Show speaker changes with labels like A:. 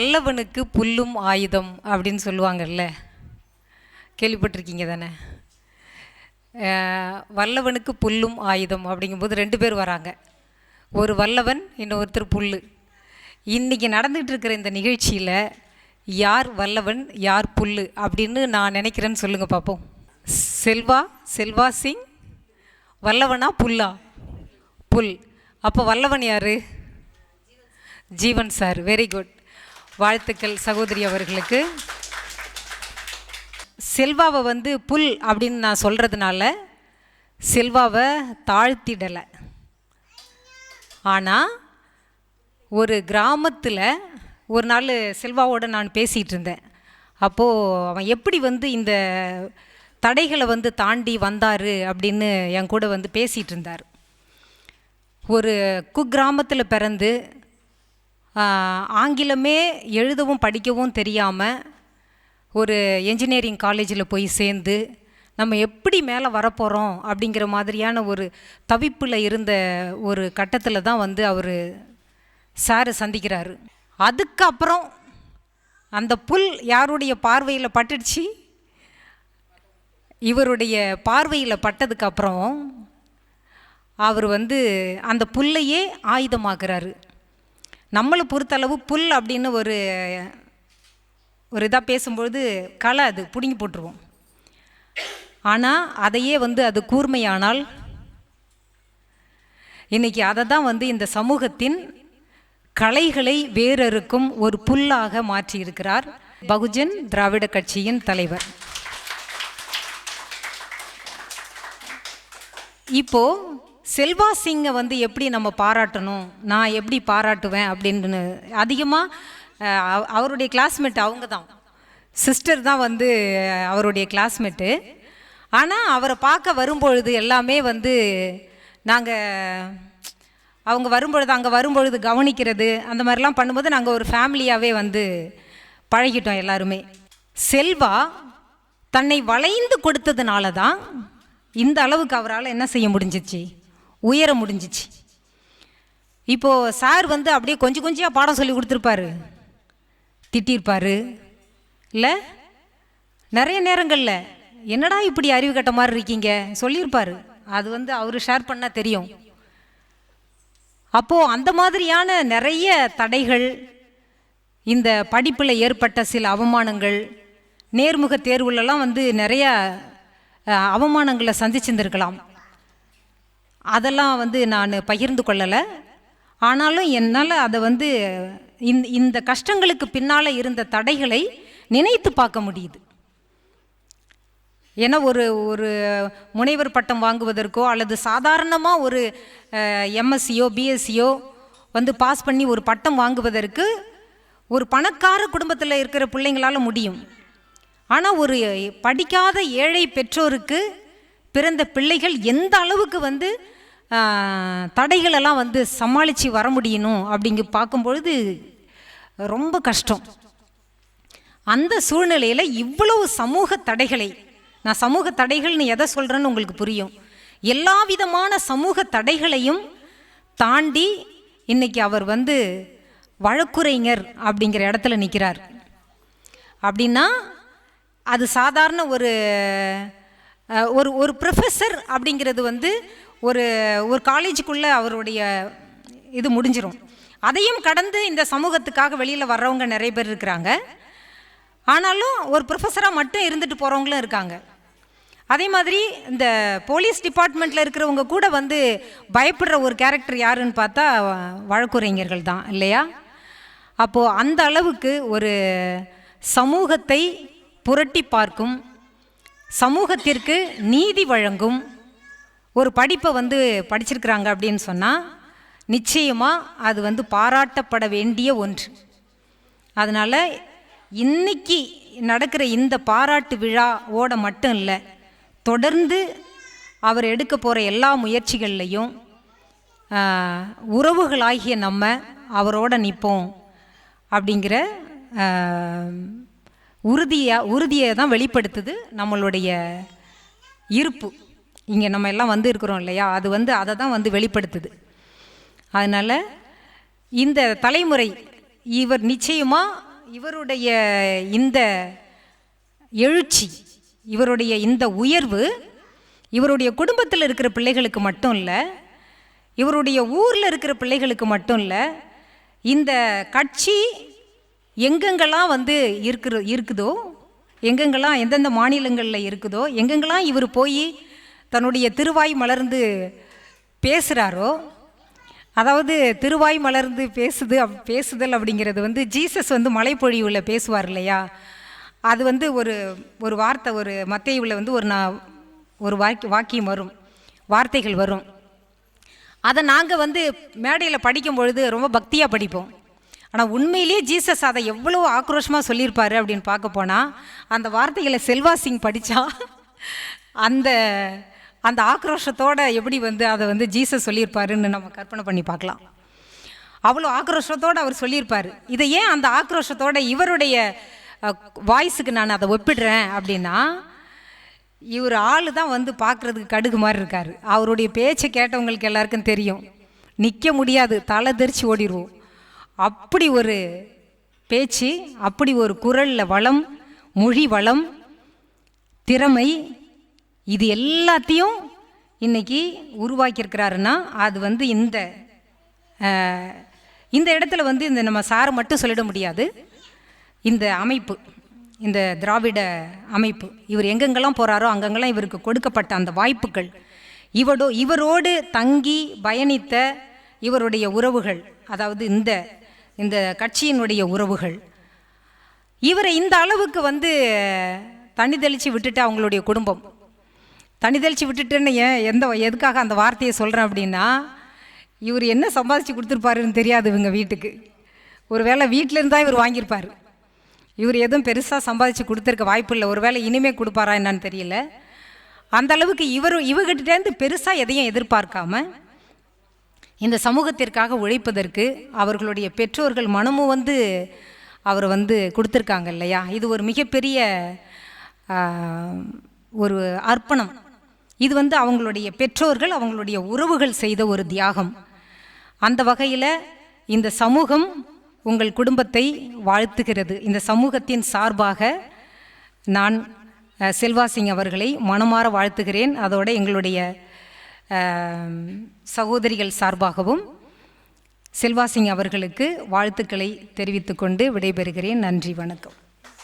A: வல்லவனுக்கு புல்லும் ஆயுதம் அப்படின்னு சொல்லுவாங்கல்ல? கேள்விப்பட்டிருக்கீங்க தானே? வல்லவனுக்கு புல்லும் ஆயுதம் அப்படிங்கும்போது ரெண்டு பேர் வராங்க. ஒரு வல்லவன் இன்னொருத்தர் புல் இன்றைக்கி நடந்துகிட்டு இருக்கிற இந்த நிகழ்ச்சியில் யார் வல்லவன் யார் புல் அப்படின்னு நான் நினைக்கிறேன்னு சொல்லுங்கள் பார்ப்போம் செல்வா செல்வா சிங் வல்லவனா புல்லா? புல். அப்போ வல்லவன் யார்? ஜீவன் சார். வெரி குட் வாழ்த்துக்கள் சகோதரி அவர்களுக்கு. செல்வாவை வந்து புல் அப்படின்னு நான் சொல்கிறதுனால செல்வாவை தாழ்த்திடலை. ஆனால் ஒரு கிராமத்தில் ஒரு நாள் செல்வாவோட நான் பேசிகிட்டு இருந்தேன். அப்போது அவன் எப்படி வந்து இந்த தடைகளை வந்து தாண்டி வந்தார் அப்படின்னு என் கூட வந்து பேசிகிட்டு இருந்தார். ஒரு குக்கிராமத்தில் பிறந்து ஆங்கிலமே எழுதவும் படிக்கவும் தெரியாமல் ஒரு என்ஜினியரிங் காலேஜில் போய் சேர்ந்து நம்ம எப்படி மேலே வரப்போகிறோம் அப்படிங்கிற மாதிரியான ஒரு தவிப்பில் இருந்த ஒரு கட்டத்தில் தான் வந்து அவர் சாரை சந்திக்கிறாரு. அதுக்கப்புறம் அந்த புல் யாருடைய பார்வையில் பட்டுடுச்சு? இவருடைய பார்வையில் பட்டதுக்கப்புறம் அவர் வந்து அந்த புல்லையே ஆயுதமாக்குறாரு. நம்மளை பொறுத்தளவு புல் அப்படின்னு ஒரு ஒரு இதாக பேசும்பொழுது களை அது பிடுங்கி போட்டுருவோம். ஆனால் அதையே வந்து அது கூர்மையானால் இன்னைக்கு அதை தான் வந்து இந்த சமூகத்தின் கலைகளை வேறறுக்கும் ஒரு புல்லாக மாற்றியிருக்கிறார் பகுஜன் திராவிட கட்சியின் தலைவர். இப்போது செல்வா சிங்கை வந்து எப்படி நம்ம பாராட்டணும்? நான் எப்படி பாராட்டுவேன் அப்படின்னு அதிகமாக அவருடைய கிளாஸ்மேட் அவங்க தான். சிஸ்டர் தான் வந்து அவருடைய கிளாஸ்மேட்டு ஆனால் அவரை பார்க்க வரும்பொழுது எல்லாமே வந்து நாங்கள் அவங்க வரும்பொழுது அங்கே வரும்பொழுது கவனிக்கிறது அந்த மாதிரிலாம் பண்ணும்போது நாங்கள் ஒரு ஃபேமிலியாகவே வந்து பழகிட்டோம் எல்லாருமே. செல்வா தன்னை வளைந்து கொடுத்ததுனால தான் இந்த அளவுக்கு அவரால் என்ன செய்ய முடிஞ்சிச்சு? உயர முடிஞ்சிச்சு. இப்போது சார் வந்து அப்படியே கொஞ்சம் கொஞ்சம் பாடம் சொல்லி கொடுத்துருப்பாரு. திட்டிருப்பார். இல்லை? நிறைய நேரங்களில் என்னடா இப்படி அறிவு கட்ட மாதிரி இருக்கீங்க? சொல்லியிருப்பார். அது வந்து அவர் ஷேர் பண்ணால் தெரியும். அப்போது அந்த மாதிரியான நிறைய தடைகள் இந்த படிப்பில் ஏற்பட்ட சில அவமானங்கள் நேர்முக தேர்வுலலாம் வந்து நிறையா அவமானங்களை சந்திச்சிருந்திருக்கலாம். அதெல்லாம் வந்து நான் பகிர்ந்து கொள்ளலை. ஆனாலும் என்னால் அதை வந்து இந்த இந்த கஷ்டங்களுக்கு பின்னால் இருந்த தடைகளை நினைத்து பார்க்க முடியுது. ஏன்னா ஒரு ஒரு முனைவர் பட்டம் வாங்குவதற்கோ அல்லது சாதாரணமாக ஒரு எம்எஸ்சியோ பிஎஸ்சியோ வந்து பாஸ் பண்ணி ஒரு பட்டம் வாங்குவதற்கு ஒரு பணக்கார குடும்பத்தில் இருக்கிற பிள்ளைங்களால் முடியும். ஆனால் ஒரு படிக்காத ஏழை பெற்றோருக்கு பிறந்த பிள்ளைகள் எந்த அளவுக்கு வந்து தடைகளெல்லாம் வந்து சமாளித்து வர முடியணும் அப்படிங்க பார்க்கும்பொழுது ரொம்ப கஷ்டம். அந்த சூழ்நிலையில் இவ்வளவு சமூக தடைகளை நான் சமூக தடைகள்னு எதை சொல்கிறேன்னு உங்களுக்கு புரியும். எல்லா விதமான சமூக தடைகளையும் தாண்டி இன்றைக்கி அவர் வந்து வழக்குரைஞர் அப்படிங்கிற இடத்துல நிற்கிறார் அப்படின்னா அது சாதாரண ஒரு ஒரு ஒரு ப்ரொஃபஸர் அப்படிங்கிறது வந்து ஒரு ஒரு காலேஜுக்குள்ளே அவருடைய இது முடிஞ்சிடும் அதையும் கடந்து இந்த சமூகத்துக்காக வெளியில் வர்றவங்க நிறைய பேர் இருக்கிறாங்க. ஆனாலும் ஒரு ப்ரொஃபஸராக மட்டும் இருந்துட்டு போகிறவங்களும் இருக்காங்க. அதே மாதிரி இந்த போலீஸ் டிபார்ட்மெண்ட்டில் இருக்கிறவங்க கூட வந்து பயப்படுற ஒரு கேரக்டர் யாருன்னு பார்த்தா வ- வழக்குரைஞர்கள் தான் இல்லையா? அப்போது அந்த அளவுக்கு ஒரு சமூகத்தை புரட்டி பார்க்கும் சமூகத்திற்கு நீதி வழங்கும் ஒரு படிப்பை வந்து படிச்சிருக்கிறாங்க அப்படின்னு சொன்னால் நிச்சயமாக அது வந்து பாராட்டப்பட வேண்டிய ஒன்று. அதனால் இன்னைக்கு நடக்கிற இந்த பாராட்டு விழாவோட மட்டும் இல்லை தொடர்ந்து அவர் எடுக்க போகிற எல்லா முயற்சிகள்லையும் உறவுகளாகிய நம்ம அவரோட நிற்போம் அப்படிங்கிற உறுதியாக உறுதியை தான் வெளிப்படுத்துது நம்மளுடைய இருப்பு. இங்கே நம்ம எல்லாம் வந்து இருக்கிறோம் இல்லையா? அது வந்து அதை தான் வந்து வெளிப்படுத்துது. அதனால் இந்த தலைமுறை இவர் நிச்சயமாக இவருடைய இந்த எழுச்சி இவருடைய இந்த உயர்வு இவருடைய குடும்பத்தில் இருக்கிற பிள்ளைகளுக்கு மட்டும் இல்லை இவருடைய ஊரில் இருக்கிற பிள்ளைகளுக்கு மட்டும் இல்லை இந்த கட்சி எங்கெங்கெல்லாம் வந்து இருக்கிற இருக்குதோ எங்கெங்கெல்லாம் எந்தெந்த மாநிலங்களில் இருக்குதோ எங்கெங்கெல்லாம் இவர் போய் தன்னுடைய திருவாய் மலர்ந்து பேசுகிறாரோ அதாவது திருவாய் மலர்ந்து பேசுது அப்- பேசுதல் அப்படிங்கிறது வந்து ஜீசஸ் வந்து மலைப்பொழிவில் பேசுவார் இல்லையா? அது வந்து ஒரு ஒரு வார்த்தை ஒரு மத்தையுள்ள வந்து ஒரு நான் ஒரு வாக்கி வாக்கியம் வரும் வார்த்தைகள் வரும். அதை நாங்கள் வந்து மேடையில் படிக்கும் பொழுது ரொம்ப பக்தியாக படிப்போம். ஆனால் உண்மையிலேயே ஜீசஸ் அதை எவ்வளோ ஆக்ரோஷமாக சொல்லியிருப்பார் அப்படின்னு பார்க்க போனால் அந்த வார்த்தைகளை செல்வா சிங் படித்தா அந்த அந்த ஆக்ரோஷத்தோட எப்படி வந்து அதை வந்து ஜீசஸ் சொல்லியிருப்பாருன்னு நம்ம கற்பனை பண்ணி பார்க்கலாம். அவ்வளோ ஆக்ரோஷத்தோடு அவர் சொல்லியிருப்பார். இதை ஏன் அந்த ஆக்ரோஷத்தோட இவருடைய வாய்ஸுக்கு நான் அதை ஒப்பிடுறேன் அப்படின்னா இவர் ஆள் தான் வந்து பார்க்குறதுக்கு கடுகு மாதிரி இருக்கார். அவருடைய பேச்சை கேட்டவங்களுக்கு எல்லாருக்கும் தெரியும். நிற்க முடியாது தலை தெரிச்சு ஓடிடுவோம் அப்படி ஒரு பேச்சு அப்படி ஒரு குரலில் வளம் மொழி வளம் திறமை இது எல்லாத்தையும் இன்னைக்கு உருவாக்கியிருக்கிறாருன்னா அது வந்து இந்த இந்த இடத்துல வந்து இந்த நம்ம சாரை மட்டும் சொல்லிட முடியாது. இந்த அமைப்பு இந்த திராவிட அமைப்பு இவர் எங்கெங்கெல்லாம் போகிறாரோ அங்கங்கெல்லாம் இவருக்கு கொடுக்கப்பட்ட அந்த வாய்ப்புகள் இவடோ இவரோடு தங்கி பயணித்த இவருடைய உறவுகள் அதாவது இந்த இந்த கட்சியினுடைய உறவுகள் இவரை இந்த அளவுக்கு வந்து தண்ணி தெளித்து விட்டுட்டு அவங்களுடைய குடும்பம். தனி தெளித்து விட்டுட்டுன்னு ஏன் எந்த எதுக்காக அந்த வார்த்தையை சொல்கிறேன் அப்படின்னா இவர் என்ன சம்பாதிச்சு கொடுத்துருப்பாருன்னு தெரியாது இவங்க வீட்டுக்கு. ஒரு வேளை வீட்டிலேருந்து தான் இவர் வாங்கியிருப்பார். இவர் எதுவும் பெருசாக சம்பாதிச்சு கொடுத்துருக்க வாய்ப்பு இல்லை. ஒரு வேளை இனிமே கொடுப்பாரா என்னன்னு தெரியல. அந்த அளவுக்கு இவர் இவர்கிட்டேருந்து பெருசாக எதையும் எதிர்பார்க்காம இந்த சமூகத்திற்காக உழைப்பதற்கு அவர்களுடைய பெற்றோர்கள் மனமும் வந்து அவர் வந்து கொடுத்துருக்காங்க இல்லையா? இது ஒரு மிகப்பெரிய ஒரு அர்ப்பணம். இது வந்து அவங்களுடைய பெற்றோர்கள் அவங்களுடைய உறவுகள் செய்த ஒரு தியாகம். அந்த வகையில் இந்த சமூகம் உங்கள் குடும்பத்தை வாழ்த்துகிறது. இந்த சமூகத்தின் சார்பாக நான் செல்வாசிங் செல்வா சிங் அவர்களை மனமாற வாழ்த்துகிறேன். அதோட எங்களுடைய சகோதரிகள் சார்பாகவும் செல்வா சிங் அவர்களுக்கு வாழ்த்துக்களை தெரிவித்துக்கொண்டு விடைபெறுகிறேன். நன்றி வணக்கம்.